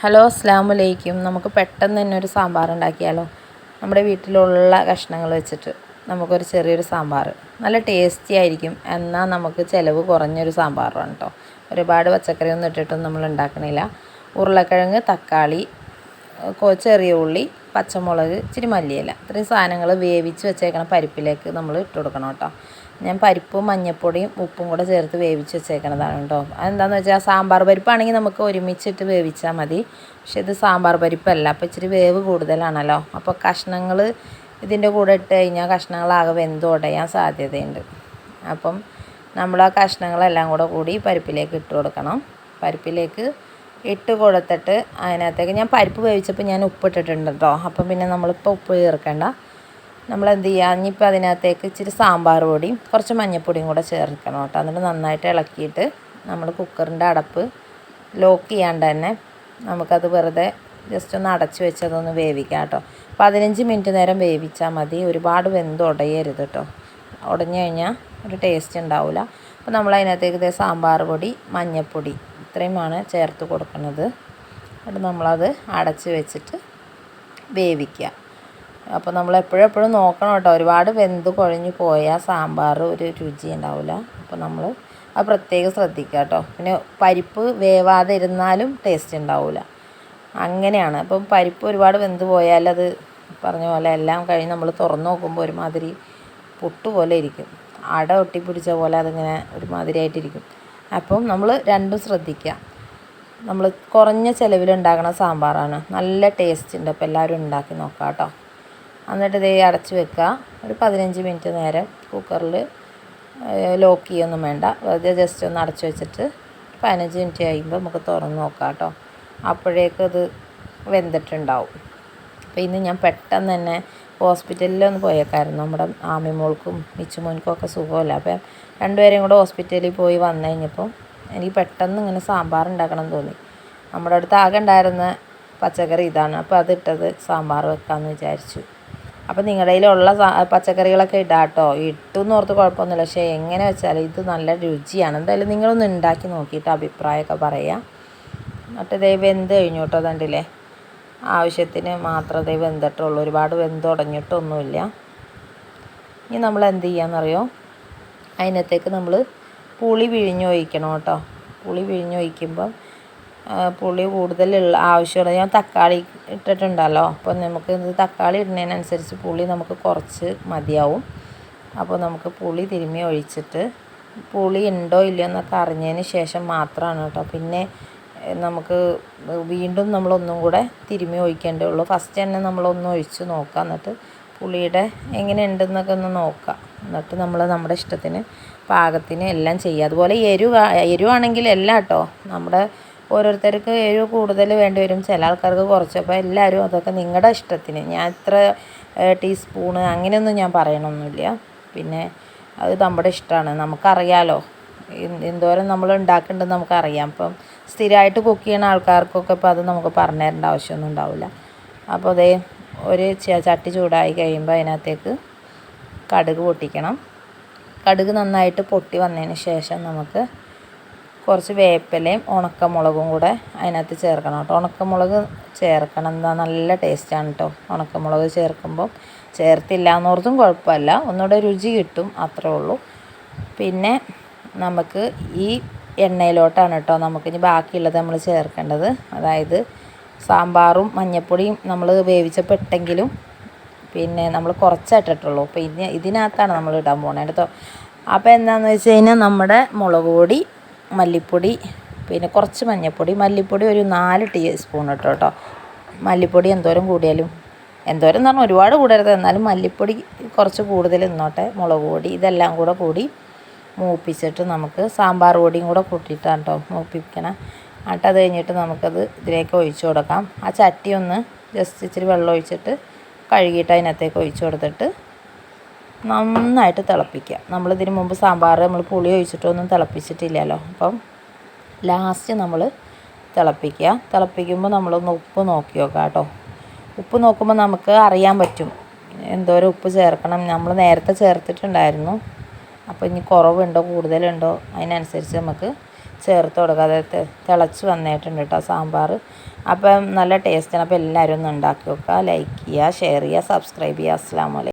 Hello അസ്സാം വലൈക്കും നമുക്ക് പെട്ടെന്ന് തന്നെ ഒരു സാമ്പാർ ഉണ്ടാക്കിയാലോ? നമ്മുടെ വീട്ടിലുള്ള കഷ്ണങ്ങൾ വെച്ചിട്ട് നമുക്കൊരു ചെറിയൊരു സാമ്പാർ. നല്ല ടേസ്റ്റി ആയിരിക്കും. എന്നാൽ നമുക്ക് ചിലവ് കുറഞ്ഞൊരു സാമ്പാറാണ് കേട്ടോ ഒരുപാട് പച്ചക്കറിയൊന്നും ഇട്ടിട്ടൊന്നും നമ്മൾ ഉണ്ടാക്കണില്ല. ഉരുളക്കിഴങ്ങ് തക്കാളി ചെറിയ ഉള്ളി പച്ചമുളക് ഇച്ചിരി മല്ലിയില. ഇത്രയും സാധനങ്ങൾ വേവിച്ച് വെച്ചേക്കണ പരിപ്പിലേക്ക് നമ്മൾ ഇട്ട് കൊടുക്കണം കേട്ടോ ഞാൻ പരിപ്പും മഞ്ഞപ്പൊടിയും ഉപ്പും കൂടെ ചേർത്ത് വേവിച്ച് വെച്ചേക്കണതാണ് കേട്ടോ. അതെന്താണെന്ന് വെച്ചാൽ സാമ്പാർ പരിപ്പാണെങ്കിൽ നമുക്ക് ഒരുമിച്ചിട്ട് വേവിച്ചാൽ മതി. പക്ഷെ ഇത് സാമ്പാർ പരിപ്പല്ല. അപ്പോൾ ഇച്ചിരി വേവ് കൂടുതലാണല്ലോ. അപ്പോൾ കഷ്ണങ്ങൾ ഇതിന്റെ കൂടെ ഇട്ട് കഴിഞ്ഞാൽ കഷ്ണങ്ങളാകെ വെന്തുടയാൻ സാധ്യതയുണ്ട്. അപ്പം നമ്മൾ ആ കഷ്ണങ്ങളെല്ലാം കൂടെ കൂടി പരിപ്പിലേക്ക് ഇട്ട് കൊടുക്കണം. പരിപ്പിലേക്ക് ഇട്ട് കൊടുത്തിട്ട് അതിനകത്തേക്ക് ഞാൻ പരിപ്പ് വേവിച്ചപ്പോൾ ഞാൻ ഉപ്പിട്ടിട്ടുണ്ട് കേട്ടോ. അപ്പം പിന്നെ നമ്മളിപ്പോൾ ഉപ്പ് ചേർക്കണ്ട. നമ്മൾ എന്ത് ചെയ്യുക ഇനിയിപ്പോൾ അതിനകത്തേക്ക് ഇച്ചിരി സാമ്പാർ പൊടിയും കുറച്ച് മഞ്ഞൾപ്പൊടിയും കൂടെ ചേർക്കണം കേട്ടോ. എന്നിട്ട് നന്നായിട്ട് ഇളക്കിയിട്ട് നമ്മൾ കുക്കറിന്റെ അടപ്പ് ലോക്ക് ചെയ്യാണ്ട് തന്നെ നമുക്കത് വെറുതെ ജസ്റ്റ് ഒന്ന് അടച്ച് വെച്ചതൊന്ന് വേവിക്കാം കേട്ടോ. പതിനഞ്ച് മിനിറ്റ് നേരം വേവിച്ചാൽ മതി. ഒരുപാട് വെന്ത് ഉടയരുത് കേട്ടോ. ഉടഞ്ഞു കഴിഞ്ഞാൽ ഒരു ടേസ്റ്റ് ഉണ്ടാവില്ല അപ്പോൾ നമ്മൾ അതിനകത്തേക്ക് സാമ്പാർ പൊടി മഞ്ഞൾപ്പൊടി ഇത്രയുമാണ് ചേർത്ത് കൊടുക്കുന്നത്. എന്നിട്ട് നമ്മളത് അടച്ച് വെച്ചിട്ട് വേവിക്കുക അപ്പോൾ നമ്മൾ എപ്പോഴും എപ്പോഴും നോക്കണം കേട്ടോ. ഒരുപാട് വെന്ത് കുഴഞ്ഞു പോയാൽ സാമ്പാർ ഒരു രുചി ഉണ്ടാവില്ല അപ്പോൾ നമ്മൾ അത് പ്രത്യേകം ശ്രദ്ധിക്കുക കേട്ടോ. പിന്നെ പരിപ്പ് വേവാതെ ഇരുന്നാലും ടേസ്റ്റ് ഉണ്ടാവില്ല അങ്ങനെയാണ്. അപ്പം പരിപ്പ് ഒരുപാട് വെന്ത് പോയാൽ അത് പറഞ്ഞ പോലെ എല്ലാം കഴിഞ്ഞ് നമ്മൾ തുറന്നു നോക്കുമ്പോൾ ഒരുമാതിരി പുട്ട് പോലെ ഇരിക്കും. അട ഒട്ടിപ്പിടിച്ച പോലെ അതിങ്ങനെ ഒരുമാതിരിയായിട്ടിരിക്കും. അപ്പം നമ്മൾ രണ്ടും ശ്രദ്ധിക്കുക. നമ്മൾ കുറഞ്ഞ ചിലവിൽ ഉണ്ടാക്കുന്ന സാമ്പാറാണ്. നല്ല ടേസ്റ്റ് ഉണ്ട്. അപ്പോൾ എല്ലാവരും ഉണ്ടാക്കി നോക്കാം കേട്ടോ. എന്നിട്ട് ഇതേ അടച്ച് വെക്കുക. ഒരു പതിനഞ്ച് മിനിറ്റ് നേരം കുക്കറിൽ ലോക്ക് ചെയ്യൊന്നും വേണ്ട. വെറുതെ ജസ്റ്റ് ഒന്ന് അടച്ച് വെച്ചിട്ട് പതിനഞ്ച് മിനിറ്റ് കഴിയുമ്പോൾ നമുക്ക് തുറന്ന് നോക്കാം കേട്ടോ. അപ്പോഴേക്കും അത് വെന്തിട്ടുണ്ടാവും. അപ്പോൾ ഇന്ന് ഞാൻ പെട്ടെന്ന് തന്നെ ഹോസ്പിറ്റലിൽ ഒന്ന് പോയേക്കായിരുന്നു. നമ്മുടെ ആമിമോൾക്കും മിച്ചുമോൻക്കും ഒക്കെ സുഖമില്ല? അപ്പം രണ്ടുപേരെയും കൂടെ ഹോസ്പിറ്റലിൽ പോയി വന്നു കഴിഞ്ഞപ്പം എനിക്ക് പെട്ടെന്ന് ഇങ്ങനെ സാമ്പാർ ഉണ്ടാക്കണം തോന്നി. നമ്മുടെ അടുത്ത് ആകെ ഉണ്ടായിരുന്ന പച്ചക്കറി ഇതാണ്. അപ്പോൾ അതിട്ടത് സാമ്പാർ വെക്കാമെന്ന് വിചാരിച്ചു. അപ്പോൾ നിങ്ങളുടെ കയ്യിലുള്ള പച്ചക്കറികളൊക്കെ ഇടാം കേട്ടോ ഇട്ടു എന്ന് ഓർത്ത് കുഴപ്പമൊന്നുമില്ല. പക്ഷേ എങ്ങനെ വെച്ചാലും ഇത് നല്ല രുചിയാണ്. എന്തായാലും നിങ്ങളൊന്ന് ഉണ്ടാക്കി നോക്കിയിട്ട് അഭിപ്രായമൊക്കെ പറയാം. എന്നിട്ട് ദൈവം വെന്ത് കഴിഞ്ഞു കേട്ടോ കണ്ടില്ലേ? ആവശ്യത്തിന് മാത്രം ദൈവം വെന്തിട്ടുള്ളൂ. ഒരുപാട് വെന്തുടഞ്ഞിട്ടൊന്നുമില്ല ഇനി നമ്മൾ എന്ത് ചെയ്യാമെന്നറിയോ അതിനകത്തേക്ക് നമ്മൾ പുളി പിഴിഞ്ഞൊഴിക്കണം കേട്ടോ. പുളി പിഴിഞ്ഞൊഴിക്കുമ്പം പുളി കൂടുതലുള്ള ആവശ്യമുള്ള ഞാൻ തക്കാളി ഇട്ടിട്ടുണ്ടല്ലോ. അപ്പോൾ നമുക്ക് ഇത് തക്കാളി ഇടുന്നതിനനുസരിച്ച് പുളി നമുക്ക് കുറച്ച് മതിയാവും. അപ്പോൾ നമുക്ക് പുളി തിരുമ്മി ഒഴിച്ചിട്ട് പുളി ഉണ്ടോ ഇല്ലയോ എന്നൊക്കെ അറിഞ്ഞതിന് ശേഷം മാത്രമാണ് കേട്ടോ. പിന്നെ നമുക്ക് വീണ്ടും നമ്മളൊന്നും കൂടെ തിരുമ്മി ഒഴിക്കേണ്ടേ ഉള്ളൂ. ഫസ്റ്റ് തന്നെ നമ്മളൊന്ന് ഒഴിച്ച് നോക്കാം എന്നിട്ട് പുളിയുടെ എങ്ങനെ ഉണ്ടെന്നൊക്കെ ഒന്ന് നോക്കാം എന്നിട്ട് നമ്മൾ നമ്മുടെ ഇഷ്ടത്തിന് പാകത്തിന് എല്ലാം ചെയ്യുക. അതുപോലെ എരിവ് എരിവാണെങ്കിൽ എല്ലാം കേട്ടോ. നമ്മുടെ ഓരോരുത്തർക്ക് എരിവ് കൂടുതൽ വേണ്ടി വരും. ചില ആൾക്കാർക്ക് കുറച്ച്. അപ്പോൾ എല്ലാവരും അതൊക്കെ നിങ്ങളുടെ ഇഷ്ടത്തിന്. ഞാൻ ഇത്ര ടീസ്പൂണ് അങ്ങനെയൊന്നും ഞാൻ പറയണമൊന്നുമില്ല പിന്നെ അത് നമ്മുടെ ഇഷ്ടമാണ് നമുക്കറിയാലോ. എന്തോരം നമ്മൾ ഉണ്ടാക്കുന്നുണ്ടെന്ന് നമുക്കറിയാം. അപ്പം സ്ഥിരമായിട്ട് കുക്ക് ചെയ്യുന്ന ആൾക്കാർക്കൊക്കെ ഇപ്പോൾ അത് നമുക്ക് പറഞ്ഞു തരേണ്ട ആവശ്യമൊന്നും ഉണ്ടാവില്ല. അപ്പോൾ അതേ ഒരു ചട്ടി ചൂടായി കഴിയുമ്പോൾ അതിനകത്തേക്ക് കടുക് പൊട്ടിക്കണം. കടുക് നന്നായിട്ട് പൊട്ടി വന്നതിന് ശേഷം നമുക്ക് കുറച്ച് വേപ്പിലയും ഉണക്കമുളകും കൂടെ അതിനകത്ത് ചേർക്കണം കേട്ടോ. ഉണക്കമുളക് ചേർക്കണം. എന്താ നല്ല ടേസ്റ്റാണ് കേട്ടോ ഉണക്കമുളക് ചേർക്കുമ്പോൾ ചേർത്തില്ല എന്നോർത്തും കുഴപ്പമില്ല. ഒന്നുകൂടെ രുചി കിട്ടും അത്രേ ഉള്ളൂ. പിന്നെ നമുക്ക് ഈ എണ്ണയിലോട്ടാണ് കേട്ടോ നമുക്കിനി ബാക്കിയുള്ളത് നമ്മൾ ചേർക്കേണ്ടത്. അതായത് സാമ്പാറും മഞ്ഞൾപ്പൊടിയും നമ്മൾ വേവിച്ചപ്പോൾ ഇട്ടെങ്കിലും പിന്നെ നമ്മൾ കുറച്ചിട്ടിട്ടുള്ളൂ അപ്പോൾ ഇനി ഇതിനകത്താണ് നമ്മൾ ഇടാൻ പോകുന്നത് കേട്ടോ അപ്പോൾ എന്താണെന്ന് വെച്ച് കഴിഞ്ഞാൽ നമ്മുടെ മുളക് പൊടി മല്ലിപ്പൊടി പിന്നെ കുറച്ച് മഞ്ഞൾപ്പൊടി മല്ലിപ്പൊടി ഒരു നാല് ടീസ്പൂൺ ഇട്ടോ കേട്ടോ. മല്ലിപ്പൊടി എന്തോരം കൂടിയാലും. എന്തോരം എന്ന് പറഞ്ഞാൽ ഒരുപാട് കൂടരുത്. എന്നാലും മല്ലിപ്പൊടി കുറച്ച് കൂടുതൽ നിന്നോട്ടെ. മുളക് പൊടി ഇതെല്ലാം കൂടെ കൂടി മൂപ്പിച്ചിട്ട് നമുക്ക് സാമ്പാർ പൊടിയും കൂടെ കൂട്ടിയിട്ടാണ് കേട്ടോ മൂപ്പിക്കണം. എന്നിട്ട് അത് കഴിഞ്ഞിട്ട് നമുക്കത് ഇതിലേക്ക് ഒഴിച്ചു കൊടുക്കാം. ആ ചട്ടി ഒന്ന് ജസ്റ്റ് ഇച്ചിരി വെള്ളം ഒഴിച്ചിട്ട് കഴുകിയിട്ട് അതിനകത്തേക്ക് ഒഴിച്ചു കൊടുത്തിട്ട് നന്നായിട്ട് തിളപ്പിക്കുക. നമ്മളിതിന് മുമ്പ് സാമ്പാർ നമ്മൾ പുളി ഒഴിച്ചിട്ടൊന്നും തിളപ്പിച്ചിട്ടില്ലല്ലോ. അപ്പം ലാസ്റ്റ് നമ്മൾ തിളപ്പിക്കുക. തിളപ്പിക്കുമ്പോൾ നമ്മളൊന്ന് ഉപ്പ് നോക്കി നോക്കാം കേട്ടോ. ഉപ്പ് നോക്കുമ്പോൾ നമുക്ക് അറിയാൻ പറ്റും. എന്തോരം ഉപ്പ് ചേർക്കണം. നമ്മൾ നേരത്തെ ചേർത്തിട്ടുണ്ടായിരുന്നു. അപ്പോൾ ഇനി കുറവുണ്ടോ കൂടുതലുണ്ടോ അതിനനുസരിച്ച് നമുക്ക് ചേർത്ത് കൊടുക്കുക അതായത് തിളച്ച് വന്നിട്ടുണ്ട് കേട്ടോ സാമ്പാർ അപ്പം നല്ല ടേസ്റ്റാണ് അപ്പോൾ എല്ലാവരും ഒന്ന് ഉണ്ടാക്കി വെക്കുക ലൈക്ക് ചെയ്യുക ഷെയർ ചെയ്യുക സബ്സ്ക്രൈബ് ചെയ്യുക. അസ്സാം വലൈക്കും